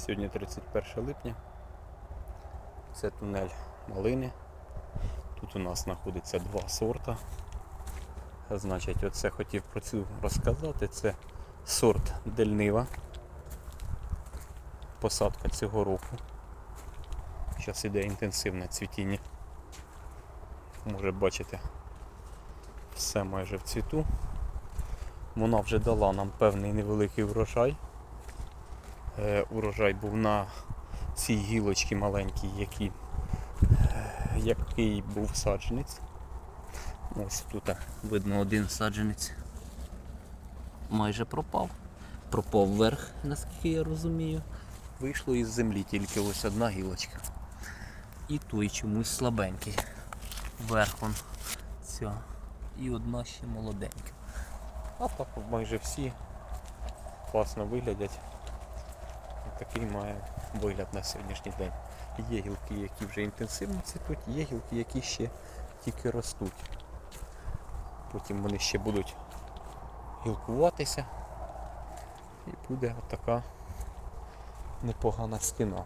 Сьогодні 31 липня. Це тунель малини. Тут у нас знаходиться два сорта. Значить, оце хотів про цю розказати. Це сорт Дельнива. Посадка цього року. Зараз іде інтенсивне цвітіння. Може бачите, все майже в цвіту. Вона вже дала нам певний невеликий врожай. Е, урожай був на цій гілочці маленькій, які, е, який був саджанець. Ось тут видно один саджанець майже пропав. Пропав вверх, наскільки я розумію. Вийшло із землі тільки ось одна гілочка. І той чомусь слабенький. Вверх вон ця. І одна ще молоденька. А так майже всі класно виглядять. Такий має вигляд на сьогоднішній день. Є гілки, які вже інтенсивно цвітуть, є гілки, які ще тільки ростуть. Потім вони ще будуть гілкуватися і буде така непогана стіна.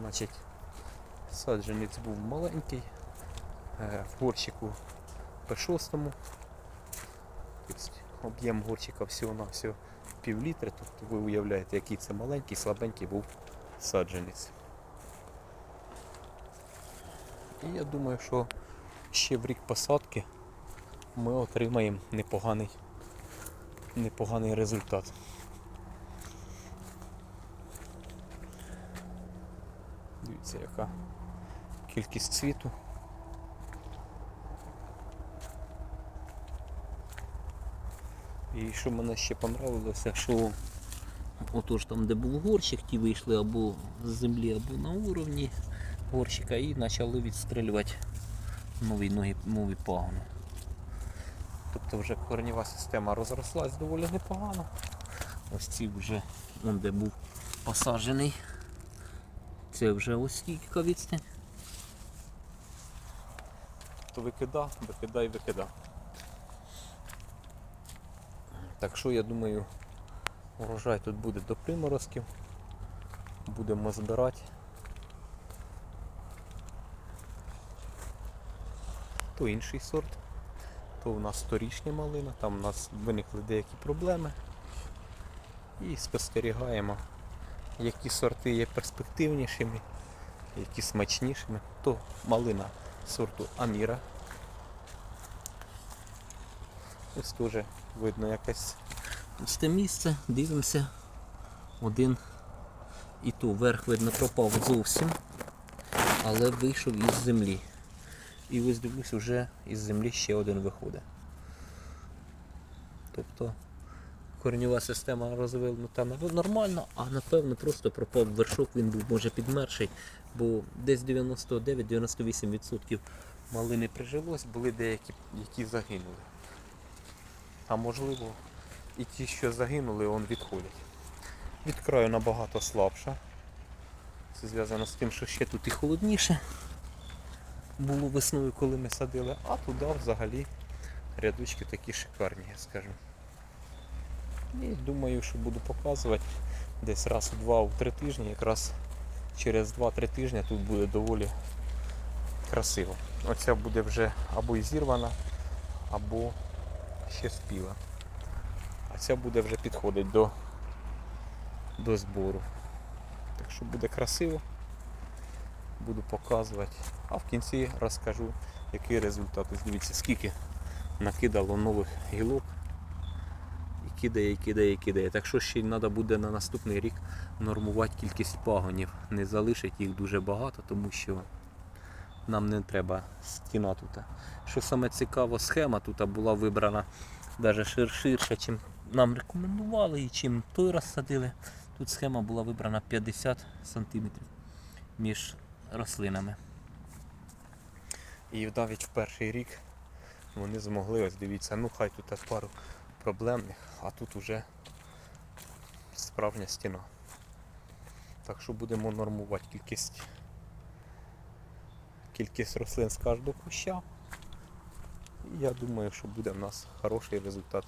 Значить, саджанець був маленький, е, в горщику П6. Тобто об'єм горщика всього-навсього пів літри, тобто ви уявляєте, який це маленький, слабенький був саджанець. І я думаю, що ще в рік посадки ми отримаємо непоганий, непоганий результат. Дивіться, яка кількість цвіту. І що мене ще понравилося, що отож там, де був горщик, ті вийшли або з землі, або на уровні горщика і почали відстрілювати нові ноги, нові пагони. Тобто вже коренева система розрослась доволі непогано. Ось ці вже, он де був посаджений. Це вже ось скільки відстань. Тобто викида, викидай, викида. Так що я думаю, урожай тут буде до приморозків. Будемо збирати. То інший сорт, то у нас сторічня малина, там у нас виникли деякі проблеми. І спостерігаємо, які сорти є перспективнішими, які смачнішими. То малина сорту Аміра. Ось теж видно якесь пусте місце, дивимося. Один і то верх видно пропав зовсім, але вийшов із землі. І ось дивлюсь, вже із землі ще один виходить. Тобто коренева система розвинута нормально, а напевно просто пропав вершок, він був може підмерший, бо десь 99-98% малини прижилось, були деякі, які загинули. А можливо і ті, що загинули, он відходять. Від краю набагато слабша. Це зв'язано з тим, що ще тут і холодніше було весною, коли ми садили, а туди взагалі рядочки такі шикарні, я скажу. І думаю, що буду показувати десь раз у два, у три тижні, якраз через 2-3 тижні тут буде доволі красиво. Оця буде вже або і зірвана, або ще спіла. А ця буде вже підходить до, до збору. Так що буде красиво. Буду показувати. А в кінці розкажу, який результат. Дивіться, скільки накидало нових гілок. І кидає, і кидає, і кидає. Так що ще треба буде на наступний рік нормувати кількість пагонів. Не залишить їх дуже багато, тому що нам не треба стіна тут. Що саме цікаво, схема тут була вибрана навіть шир ширша, чим нам рекомендували і чим той раз садили. Тут схема була вибрана 50 см між рослинами. І навіть в перший рік вони змогли, ось дивіться, ну хай тут пару проблемних, а тут уже справжня стіна. Так що будемо нормувати кількість, кількість рослин з кожного куща. Я думаю, що буде в нас хороший результат.